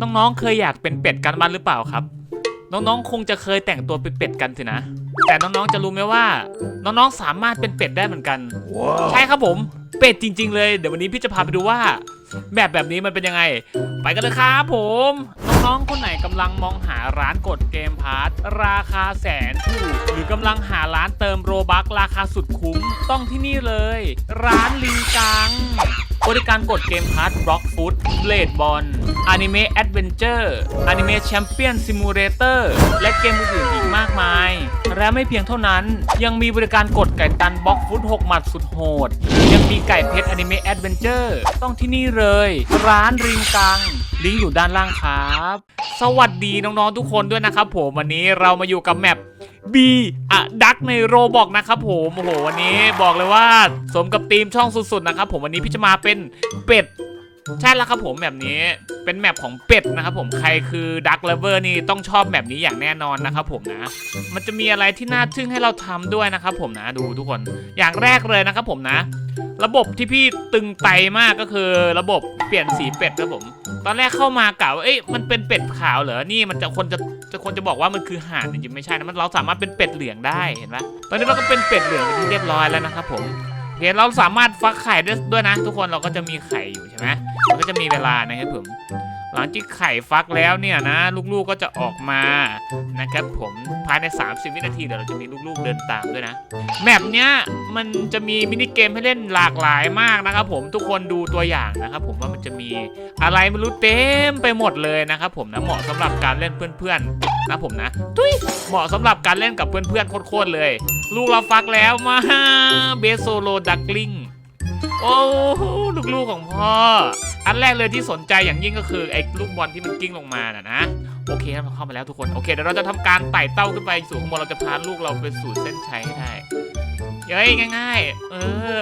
น้องๆ เคยอยากเป็นเป็ดกันบ้างหรือเปล่าครับ น้องๆ คงจะเคยแต่งตัวเป็นเป็ดกันสินะ แต่น้องๆ จะรู้ไหมว่า น้องๆ สามารถเป็นเป็ดได้เหมือนกัน ใช่ครับผม เป็ดจริง ๆ เลย เดี๋ยววันนี้พี่จะพาไปดูว่า แบบแบบนี้มันเป็นยังไง ไปกันเลยครับผม น้องๆคนไหนกำลังมองหาร้านกดเกมพาร์ทราคาแสนถูกหรือกำลังหาร้านเติมโรบัคราคาสุดคุ้มต้องที่นี่เลย ร้านลิงกังบริการกดเกมพาร์ทบล็อกฟุตเลดบอลอนิเมะแอดเวนเจอร์อนิเมะแชมเปี้ยนซิมูเลเตอร์และเกมอื่นอีกมาก และไม่เพียงเท่านั้น ยังมีบริการกดไก่ตันบล็อกฟุต6หมัดสุดโหด ยังมีไก่เพชรอนิเมะแอดเวนเจอร์ต้องที่นี่เลย ร้านริงกัง ลิงก์อยู่ด้านล่างครับ สวัสดีน้องๆทุกคนด้วยนะครับผมวันนี้เรามาอยู่กับแมปบีอะดักในโรบอกนะครับผมโอ้โหวันนี้บอกเลยว่า สมกับธีมช่องสุดๆนะครับผมวันนี้พี่จะมาเป็นเป็ด ใช่แล้วครับผมแบบนี้เป็นแมปของเป็ดนะครับผมใครคือดักเลเวอร์นี่ต้องชอบแบบนี้อย่างแน่นอนนะครับผมนะ มันจะมีอะไรที่น่าทึ่งให้เราทำด้วยนะครับผมนะดูทุกคนอย่างแรกเลยนะครับผมนะ ระบบที่พี่ตึงไตมากก็คือระบบเปลี่ยนสีเป็ดครับผม ตอนแรกเข้ามากะว่าเอ๊ะมันเป็นเป็ดขาวเหรอนี่มันจะคนจะจะคนจะบอกว่ามันคือห่านจริงๆไม่ใช่นะมันเราสามารถเป็นเป็ดเหลืองได้เห็นปะตอนนี้เราก็เป็นเป็ดเหลืองเป็นที่เรียบร้อยแล้วนะครับผม เคเราสามารถฟักไข่ได้ด้วยนะ ทุกคนเราก็จะมีไข่อยู่ใช่ไหมมันก็จะมีเวลานะครับผม หลังที่ไข่ฟักแล้วเนี่ยนะลูกๆก็จะออกมานะครับผมภายใน 30 วินาทีเดี๋ยวเราจะมีลูกๆเดินตามด้วยนะแมปเนี้ยมันจะมีมินิเกมให้เล่นหลากหลายมากนะครับผมทุกคนดูตัวอย่างนะครับผมว่ามันจะมีอะไรไม่รู้เต็มไปหมดเลยนะครับผมนะเหมาะสำหรับการเล่นเพื่อนๆนะผมนะทุยเหมาะสำหรับการเล่นกับเพื่อนๆโคตรๆเลย ลูกเราฟักแล้วมาเบสโซโลดักลิง โอ้ลูกๆของพ่อ อันแรกเลยที่สนใจอย่างยิ่งก็คือไอ้ลูกบอลที่มันกิ้งลงมาน่ะนะ โอเคเราเข้ามาแล้วทุกคน โอเคเดี๋ยวเราจะทำการไต่เต้าขึ้นไปสู่ข้างบนเราจะพาลูกเราไปสู่เส้นชัยให้ได้เย้ยง่าย ๆ เอ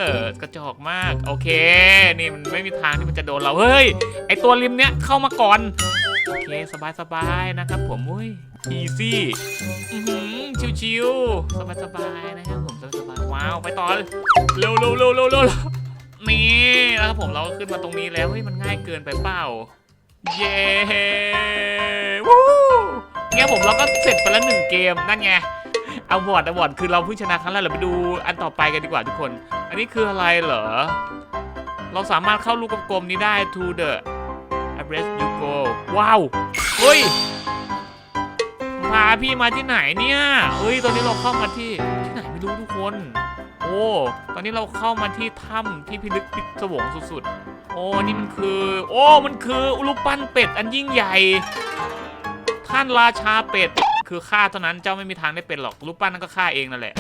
อกระจอกมาก โอเค นี่มันไม่มีทางที่มันจะโดนเรา เฮ้ย ไอตัวริมเนี้ยเข้ามาก่อน โอเค สบายๆ นะครับผมอุ้ย อีซี่อือชิวๆ สบายๆ นะครับผม สบายๆ ว้าว ไปต่อเลยเร็วๆเร็วๆเร็วๆเร็วๆ นี่นะครับผมเราก็ขึ้นมาตรงนี้แล้วเฮ้ยมันง่ายเกินไปเปล่า เย้วู้เนี่ยผมเราก็เสร็จไปแล้วหนึ่งเกมนั่นไงเอาวอดเอาวอดคือเราเพิ่งชนะครั้งแรกเราไปดูอันต่อไปกันดีกว่าทุกคน อันนี้คืออะไรเหรอ เราสามารถเข้าลูกกลมๆนี้ได้ to the address you go ว้าวเฮ้ยพาพี่มาที่ไหนเนี่ยเฮ้ยตอนนี้เราเข้ามาที่ที่ไหนไม่รู้ทุกคน โอ้ ตอนนี้เราเข้ามาที่ถ้ำที่พิลึกพิศวงสุดๆ โอ้ นี่มันคือ โอ้ มันคือรูปปั้นเป็ดอันยิ่งใหญ่ ท่านราชาเป็ด คือฆ่าเท่านั้น เจ้าไม่มีทางได้เป็นหรอกรูปปั้นนั้นก็ฆ่าเองนั่นแหละ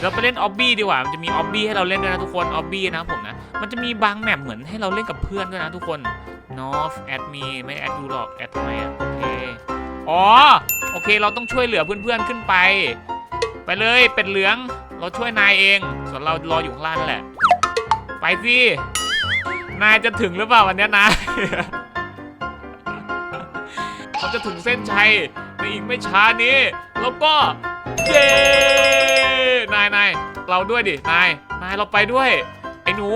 เราไปเล่นออบบี้ดีกว่า มันจะมีออบบี้ให้เราเล่นด้วยนะทุกคน ออบบี้นะครับผมนะ มันจะมีบางแมปเหมือนให้เราเล่นกับเพื่อนด้วยนะทุกคน North add me ไม่แอดดูหรอก แอดทำไมอะโอเค อ๋อ โอเค เราต้องช่วยเหลือเพื่อนๆขึ้นไป ไปเลยเป็ดเหลือง เราช่วยนายเอง เรารออยู่ข้างล่างนั่นแหละ ไปสิ นายจะถึงหรือเปล่าวันเนี้ยนายเขาจะถึงเส้นชัยในอีกไม่ช้านี้ แล้วก็เย้นายนายเราด้วยดิ นาย นายเราไปด้วย ไอ้หนู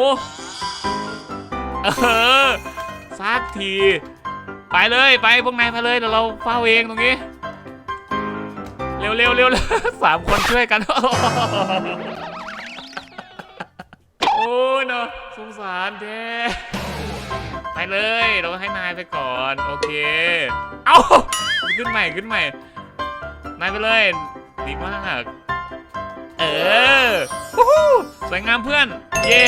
เออซักที ไปเลยไปพวกนายไปเลยเดี๋ยวเราเฝ้าเองตรงนี้ เร็วเร็วเร็วเร็วสามคนช่วยกัน ยเนาะสงสารแท้ไปเลยเราให้นายไปก่อน โอเค เอ้าขึ้นใหม่ขึ้นใหม่ นายไปเลย ดีมาก เออวู้ฮู้สวยงามเพื่อน เย้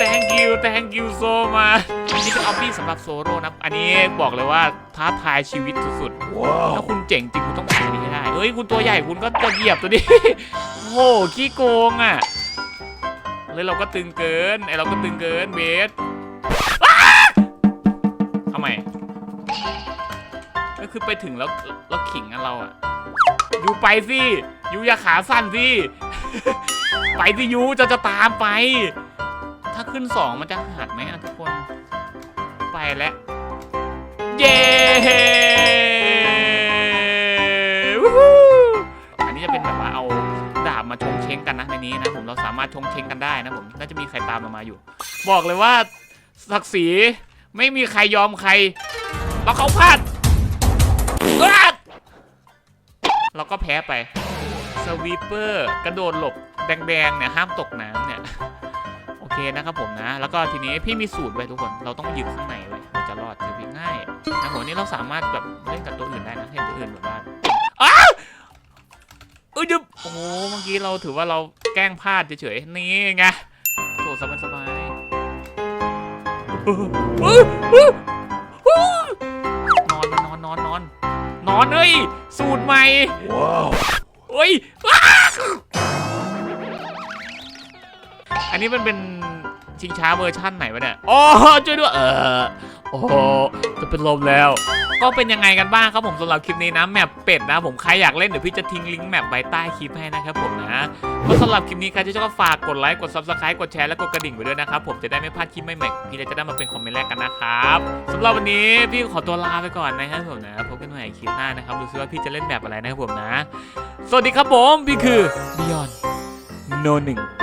thank you thank you so much อันนี้เป็นออบบี้สำหรับโซโล่นะ อันนี้บอกเลยว่าท้าทายชีวิตสุดๆ ถ้าคุณเจ๋งจริงคุณต้องผ่านอันนี้ให้ได้ เฮ้ย คุณตัวใหญ่คุณก็จะเหยียบตัวนี้โอ้โหขี้โกงอะ เลยเราก็ตึงเกิน ไอเราก็ตึงเกินเบสทำไมก็คือไปถึงแล้วแล้วขิงกันเราอะยูไปสิยูอย่าขาสั้นสิ ไปสิยูจะจะตามไป ถ้าขึ้นสองมันจะหักไหมอะทุกคน ไปแล้ว เย้ มาชงเช้งกันนะในนี้นะผมเราสามารถชงเช้งกันได้นะผมน่าจะมีใครตามมามาอยู่ บอกเลยว่าศักดิ์ศรีไม่มีใครยอมใครเราเขาพลาดเราก็แพ้ไปสวีปเปอร์กระโดดหลบแดงๆเนี่ยห้ามตกน้ำเนี่ยโอเคนะครับผมนะ แล้วก็ทีนี้พี่มีสูตรไว้ทุกคนเราต้องยืนข้างในไว้เราจะรอดจะวิ่งง่ายนะผมนี่เราสามารถแบบเล่นกับตัวอื่นได้นะเห็นตัวอื่นแบบว่าอ้าเออเดือ โอ้โห เมื่อกี้เราถือว่าเราแกล้งพลาดเฉยๆ นี่ไงโถสบายสบายนอนนอนนอนนอนนอนเอ้ย สูตรใหม่โอ้ยอ้าอันนี้มันเป็นชิงช้าเวอร์ชั่นไหนวะเนี่ย อ๋อช่วยด้วย เออ โอ้จะเป็นลมแล้ว ก็เป็นยังไงกันบ้างครับผมสำหรับคลิปนี้นะแมปเป็ดนะ ผมใครอยากเล่นเดี๋ยวพี่จะทิ้งลิงก์แมปไว้ใต้คลิปให้นะครับผมนะก็สำหรับคลิปนี้ใครที่ชอบก็ฝากกดไลค์กด subscribe กดแชร์และกดกระดิ่งไปด้วยนะครับผมจะได้ไม่พลาดคลิปใหม่ๆพี่จะได้มาเป็นคอมเมนต์แรกกันนะครับสำหรับวันนี้พี่ขอตัวลาไปก่อนนะครับผมนะพบกันใหม่คลิปหน้านะครับดูซิว่าพี่จะเล่นแบบอะไรนะครับผมนะ สวัสดีครับผมพี่คือ Beyond No 1